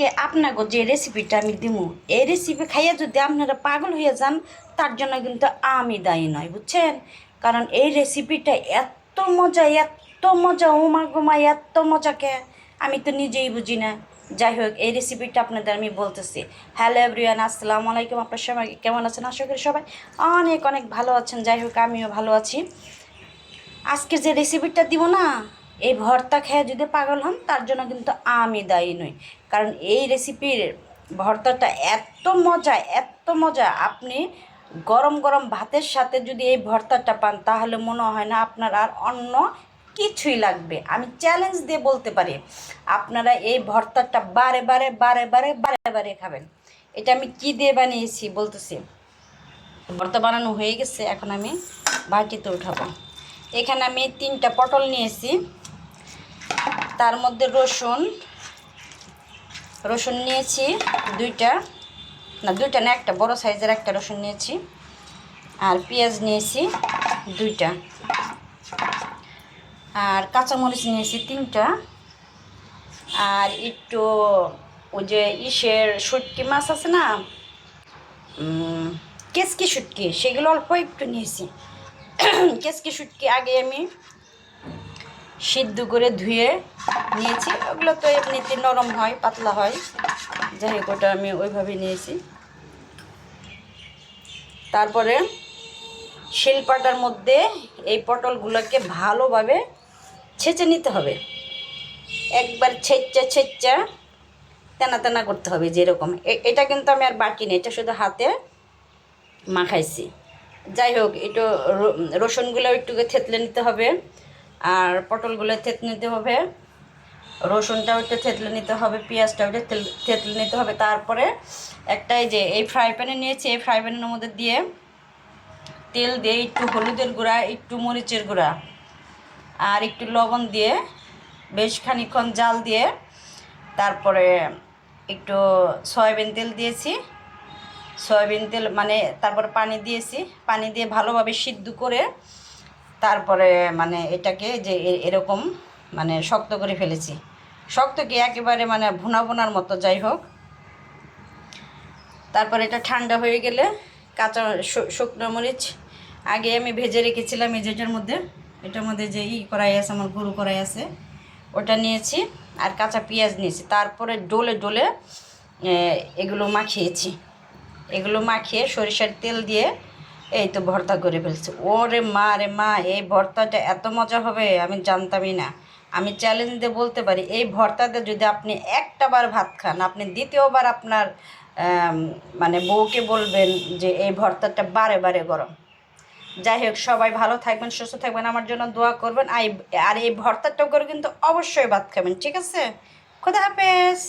আজকে আপনাকে যে রেসিপিটা আমি দিমু, এই রেসিপি খাইয়ে যদি আপনারা পাগল হয়ে যান, তার জন্য কিন্তু আমি দায়ী নয়, বুঝছেন? কারণ এই রেসিপিটা এত মজা এত মজা উমা গুমা এত মজাকে আমি তো নিজেই বুঝি না। যাই হোক, এই রেসিপিটা আপনাদের আমি বলতেছি। হ্যালো এভরিওয়ান আসসালামু আলাইকুম। আপনার সবাই কেমন আছেন? আশা করি সবাই অনেক অনেক ভালো আছেন। যাই হোক, আমিও ভালো আছি। আজকে যে রেসিপিটা দিব না এই ভর্তা খেয়ে যদি পাগল হন, তার জন্য কিন্তু আমি দায়ী নই। কারণ এই রেসিপির ভর্তাটা এত মজা এত মজা। আপনি গরম গরম ভাতের সাথে যদি এই ভর্তাটা পান, তাহলে মনে হয় না আপনার আর অন্য কিছুই লাগবে। আমি চ্যালেঞ্জ দিয়ে বলতে পারি, আপনারা এই ভর্তাটা বারে বারে বারে বারে বারে বারে খাবেন। এটা আমি কি দিয়ে বানিয়েছি বলতেছি। ভর্তা বানানো হয়ে গেছে, এখন আমি বাটিতে উঠাবো। এখানে আমি তিনটা পটল নিয়েছি। তার মধ্যে রসুন রসুন নিয়েছি দুইটা। না দুইটা না, একটা, বড় সাইজের একটা রসুন নিয়েছি। আর পেঁয়াজ নিয়েছি দুইটা। আর কাঁচামরিচ নিয়েছি তিনটা। আর একটু ওই যে ইসের শুটকি মাছ আছে না কেসকি শুটকি, সেগুলো অল্প একটু নিয়েছি। কেসকি শুটকি আগে আমি সিদ্ধ করে ধুয়ে নিয়েছি। ওগুলো তো এমনিতে নরম হয়, পাতলা হয়। যাই হোক, ওটা আমি ওইভাবে নিয়েছি। তারপরে শিলপাটার মধ্যে এই পটলগুলোকে ভালোভাবে ছেঁচে নিতে হবে। একবার ছেচ্চা ছেচ্চা তেনা তেনা করতে হবে যেরকম। এটা কিন্তু আমি আর বাটি নেই, এটা শুধু হাতে মাখাইছি। যাই হোক, একটু রসুনগুলো একটু থেতলে নিতে হবে। আর পটলগুলো থেতলে নিতে হবে। রসুনটাও একটু থেতলে নিতে হবে, পেঁয়াজটাও একটু থেতলে নিতে হবে। তারপরে একটাই যে এই ফ্রাই প্যানে নিয়েছি, এই ফ্রাই প্যানের মধ্যে দিয়ে তেল দিয়ে একটু হলুদের গুঁড়া, একটু মরিচের গুঁড়া আর একটু লবণ দিয়ে বেশ খানিক্ষণ জাল দিয়ে তারপরে একটু সয়াবিন তেল দিয়েছি। সয়াবিন তেল মানে তারপরে পানি দিয়েছি। পানি দিয়ে ভালোভাবে সিদ্ধ করে তারপরে মানে এটাকে যে এরকম মানে শক্ত করে ফেলেছি। শক্ত কি একেবারে মানে ভুনা ভুনার মতো, যাই হোক। তারপর এটা ঠান্ডা হয়ে গেলে কাঁচা শুকনো মরিচ। আগে আমি ভেজে রেখেছিলাম এই যেটার মধ্যে। এটার মধ্যে যে ই কড়াই আছে, আমার গরু করাই আছে, ওটা নিয়েছি আর কাঁচা পেঁয়াজ নিয়েছি। তারপরে ডোলে ডোলে এগুলো মাখিয়েছি। এগুলো মাখিয়ে সরিষার তেল দিয়ে এই তো ভর্তা করে ফেলছি। ওরে মা রে মা, এই ভর্তাটা এত মজা হবে আমি জানতামই না। আমি চ্যালেঞ্জ দিয়ে বলতে পারি, এই ভর্তাতে যদি আপনি একটা বার ভাত খান, আপনি দ্বিতীয়বার আপনার মানে বউকে বলবেন যে এই ভর্তাটা বারে বারে গরম। যাই হোক, সবাই ভালো থাকবেন, সুস্থ থাকবেন, আমার জন্য দোয়া করবেন। আর এই ভর্তাটা করে কিন্তু অবশ্যই ভাত খাবেন, ঠিক আছে? খোদা হাফেজ!